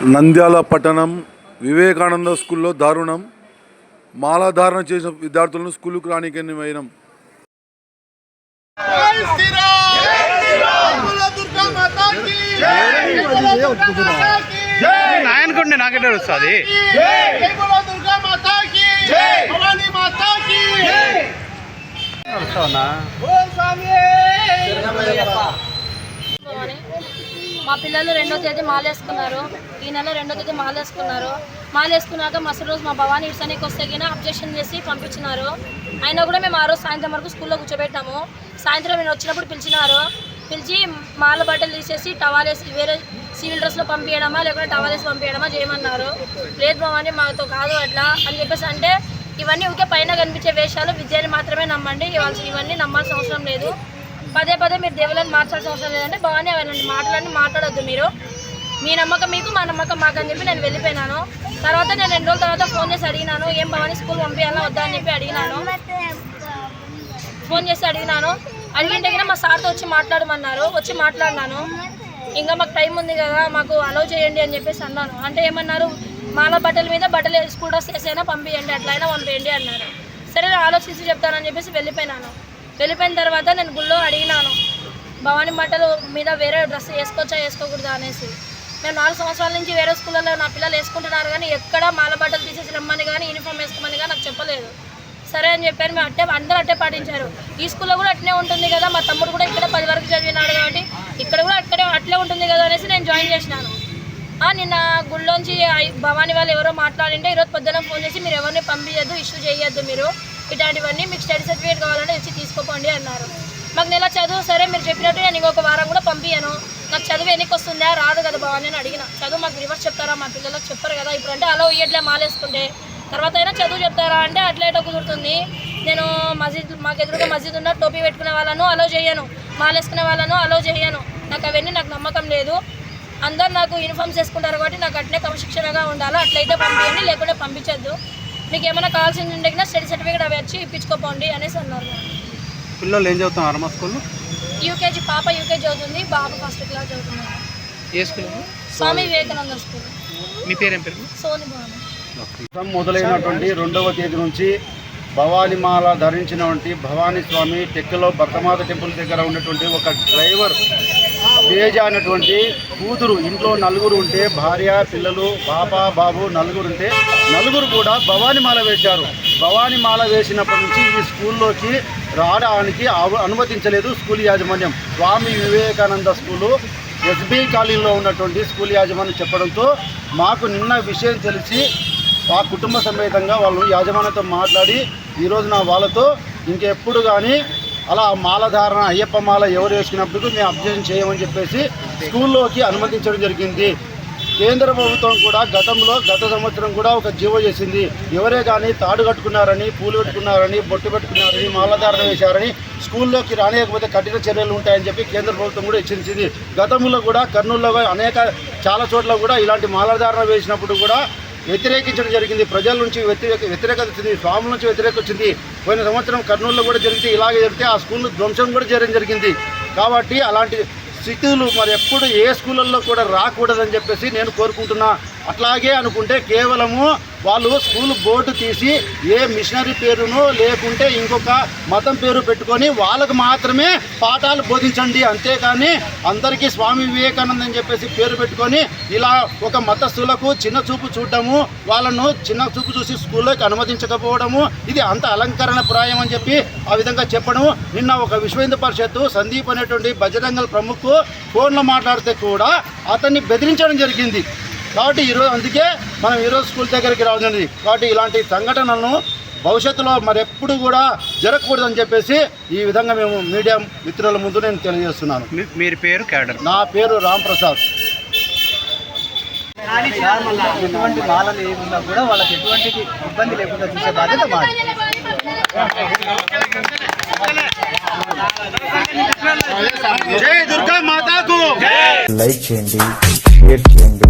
నంద్యాల పట్టణం వివేకానంద స్కూల్లో దారుణం మాలాధారణ చేసిన విద్యార్థులను స్కూలుకు రానికని వైనం జై శ్రీరామ్ జై శ్రీరామ్ మా పిల్లలు రెండో తేదీ మాలేసుకున్నారు. ఈ నెల రెండో తేదీ మాలేసుకున్నారు. మాలేసుకున్నాక మరుసటి రోజు మా భవానీ ఇడ్సనికి వస్తే గిన అబ్జెక్షన్ చేసి పంపించినారు. అయినా కూడా మేము ఆ రోజు సాయంత్రం వరకు స్కూల్లో కూర్చోబెట్టాము. సాయంత్రం నేను వచ్చినప్పుడు పిలిచినారు. పిలిచి మాల బట్టలు తీసేసి టవాల్ వేసి వేరే సివిల్ డ్రెస్లో పంపించడమా లేకుంటే టవాల్ వేసి పంపించడమా చేయమన్నారు. లేదు భవానీ మాతో కాదు అట్లా అని చెప్పేసి అంటే ఇవన్నీ ఒకే పైన కనిపించే వేషాలు విద్యని మాత్రమే నమ్మండి. ఇవాళ ఇవన్నీ నమ్మాల్సిన అవసరం లేదు. పదే పదే మీరు దేవుళ్ళని మార్చాల్సిన అవసరం లేదంటే బాగానే అలాంటి మాటలన్నీ మాట్లాడొద్దు మీరు. మీ నమ్మకం మీకు మా నమ్మకం మాకు అని చెప్పి నేను వెళ్ళిపోయినాను. తర్వాత నేను రెండు రోజుల తర్వాత ఫోన్ చేసి అడిగినాను ఏం భవాని స్కూల్ పంపించాలా వద్దా? అని చెప్పి అడిగినాను. ఫోన్ చేసి అడిగినాను. అడిగిన దగ్గర మా సార్తో వచ్చి మాట్లాడమన్నారు. వచ్చి మాట్లాడినాను. ఇంకా మాకు టైం ఉంది కదా మాకు అలౌ చేయండి అని చెప్పేసి అన్నాను. అంటే ఏమన్నారు? మాల బట్టల మీద బట్టలు స్కూల్ డ్రెస్ వేసైనా పంపించండి అట్లయినా పంపించండి అన్నారు. సరే నేను ఆలోచించి చెప్తానని చెప్పేసి వెళ్ళిపోయినాను. వెళ్ళిపోయిన తర్వాత నేను గుళ్ళో అడిగినాను భవానీ బట్టలు మీద వేరే డ్రెస్ వేసుకోవచ్చా వేసుకోకూడదా అనేసి. మేము నాలుగు సంవత్సరాల నుంచి వేరే స్కూళ్ళలో నా పిల్లలు వేసుకుంటున్నారు కానీ ఎక్కడ మాల బట్టలు తీసేసి రమ్మని కానీ యూనిఫామ్ వేసుకోమని కానీ నాకు చెప్పలేదు. సరే అని చెప్పారు మేము అట్టే అందరూ అట్టే పాటించారు. ఈ స్కూల్లో కూడా అట్నే ఉంటుంది కదా మా తమ్ముడు కూడా ఇక్కడ పది వరకు చదివినాడు కాబట్టి ఇక్కడ కూడా అక్కడే అట్లే ఉంటుంది కదా అనేసి నేను జాయిన్ చేసినాను. నిన్న గుళ్ళోంచి భవానీ వాళ్ళు ఎవరో మాట్లాడింటే ఈరోజు పొద్దున ఫోన్ చేసి మీరు ఎవరిని పంపించద్దు ఇష్యూ చేయొద్దు మీరు. ఇట్లాంటివన్నీ మీకు స్టడీ సర్టిఫికేట్ కావాలంటే వచ్చి తీసుకోపోండి అన్నారు. మాకు నెల చదువు సరే మీరు చెప్పినట్టు నేను ఇంకొక వారం కూడా పంపించాను నాకు చదువు ఎన్నికి వస్తుందా? రాదు కదా భవానీ నేను అడిగిన. చదువు మాకు రివర్స్ చెప్తారా? మా పిల్లలకు చెప్పరు కదా. ఇప్పుడు అంటే అలా ఇయ్యట్లే మాలేసుకుంటే. తర్వాత అయినా చదువు చెప్తారా అంటే అట్లా కుదురుతుంది. నేను మస్జిద్ మాకు ఎదురుగా మస్జిద్ ఉన్న టోపీ పెట్టుకునే వాళ్ళను అలో చేయను. మాలేసుకునే వాళ్ళను అలో చేయను. నాకు అవన్నీ నాకు నమ్మకం లేదు. అందరు నాకు యూనిఫామ్స్ వేసుకుంటారు కాబట్టి నాకు అట్లే క్రమశిక్షణగా ఉండాలి? అట్లయితే పంపించండి లేకుంటే పంపించద్దు. మీకు ఏమైనా కావాల్సింది ఉంటే కన్నా స్టడీ సర్టిఫికేట్ అవి వచ్చి ఇప్పించుకోపోండి అనేసి అన్నారు. పిల్లలు ఏం చదువుతున్నారు మా స్కూల్లో? యూకేజీ పాప యూకేజీ చదువుతుంది బాబు ఫస్ట్ క్లాస్ చదువుతున్నారు ఏ స్కూల్? స్వామి వివేకానంద స్కూల్. మీ పేరేం పేరు? సోని భవన్ మొదలైనటువంటి రెండవ తేదీ నుంచి భవానీమాల ధరించినటువంటి భవానీ స్వామి టెక్కలో భర్తమాత టెంపుల్ దగ్గర ఉన్నటువంటి ఒక డ్రైవర్ తేజ అనేటువంటి కూతురు. ఇంట్లో నలుగురు ఉంటే భార్య పిల్లలు పాప బాబు నలుగురు ఉంటే నలుగురు కూడా భవానీమాల వేశారు. భవానీమాల వేసినప్పటి నుంచి ఈ స్కూల్లోకి రావడానికి అనుమతించలేదు స్కూల్ యాజమాన్యం. స్వామి వివేకానంద స్కూలు ఎస్బీ కాలనీలో ఉన్నటువంటి స్కూల్ యాజమాన్యం చెప్పడంతో మాకు నిన్న విషయం తెలిసి ఆ కుటుంబ సమేతంగా వాళ్ళు యాజమాన్యంతో మాట్లాడి ఈరోజు నా వాళ్ళతో ఇంకెప్పుడు కానీ అలా మాలధారణ అయ్యప్ప మాల ఎవరు వేసుకున్నప్పుడు మేము అబ్జెక్షన్ చేయమని చెప్పేసి స్కూల్లోకి అనుమతించడం జరిగింది. కేంద్ర ప్రభుత్వం కూడా గతంలో గత సంవత్సరం కూడా ఒక జీవో చేసింది. ఎవరే కానీ తాడు కట్టుకున్నారని పూలు పెట్టుకున్నారని బొట్టు పెట్టుకున్నారని మాలధారణ వేశారని స్కూల్లోకి రానియకపోతే కఠిన చర్యలు ఉంటాయని చెప్పి కేంద్ర ప్రభుత్వం కూడా హెచ్చరించింది. గతంలో కూడా కర్నూలులో అనేక చాలా చోట్ల కూడా ఇలాంటి మాలధారణ వేసినప్పుడు కూడా వ్యతిరేకించడం జరిగింది. ప్రజల నుంచి వ్యతిరేక వ్యతిరేకత వచ్చింది స్వాముల నుంచి వ్యతిరేకత వచ్చింది పోయిన సంవత్సరం కర్నూలులో కూడా జరిగితే ఇలాగే జరిగితే ఆ స్కూల్ ధ్వంసం కూడా చేయడం జరిగింది. కాబట్టి అలాంటి స్థితులు మరి ఎప్పుడు ఏ స్కూళ్ళల్లో కూడా రాకూడదని చెప్పేసి నేను కోరుకుంటున్నా. అట్లాగే అనుకుంటే కేవలము వాళ్ళు స్కూల్ బోర్డు తీసి ఏ మిషనరీ పేరును లేకుంటే ఇంకొక మతం పేరు పెట్టుకొని వాళ్ళకు మాత్రమే పాఠాలు బోధించండి. అంతేకాని అందరికీ స్వామి వివేకానంద అని చెప్పేసి పేరు పెట్టుకొని ఇలా ఒక మతస్థులకు చిన్న చూపు చూడటము వాళ్ళను చిన్న చూపు చూసి స్కూల్లోకి అనుమతించకపోవడము ఇది అంత అలంకరణ ప్రాయం అని చెప్పి ఆ విధంగా చెప్పడం నిన్న ఒక విశ్వ హిందూ పరిషత్తు సందీప్ అనేటువంటి బజరంగల్ ప్రముఖ్ ఫోన్లో మాట్లాడితే కూడా అతన్ని బెదిరించడం జరిగింది. కాబట్టి ఈరోజు అందుకే మనం ఈరోజు స్కూల్ దగ్గరికి రావడం జరిగింది. కాబట్టి ఇలాంటి సంఘటనలను భవిష్యత్తులో మరెప్పుడు కూడా జరగకూడదని చెప్పేసి ఈ విధంగా మేము మీడియా మిత్రుల ముందు నేను తెలియజేస్తున్నాను. మీ- మీరు పేరు క్యాడర్? నా పేరు రామ్ ప్రసాద్. ఎటువంటి కూడా వాళ్ళకి ఎటువంటి ఇబ్బంది లేకుండా చూసే బాధ్యత మాది. జై దుర్గా మాతాకు! లైక్ చేయండి షేర్ చేయండి.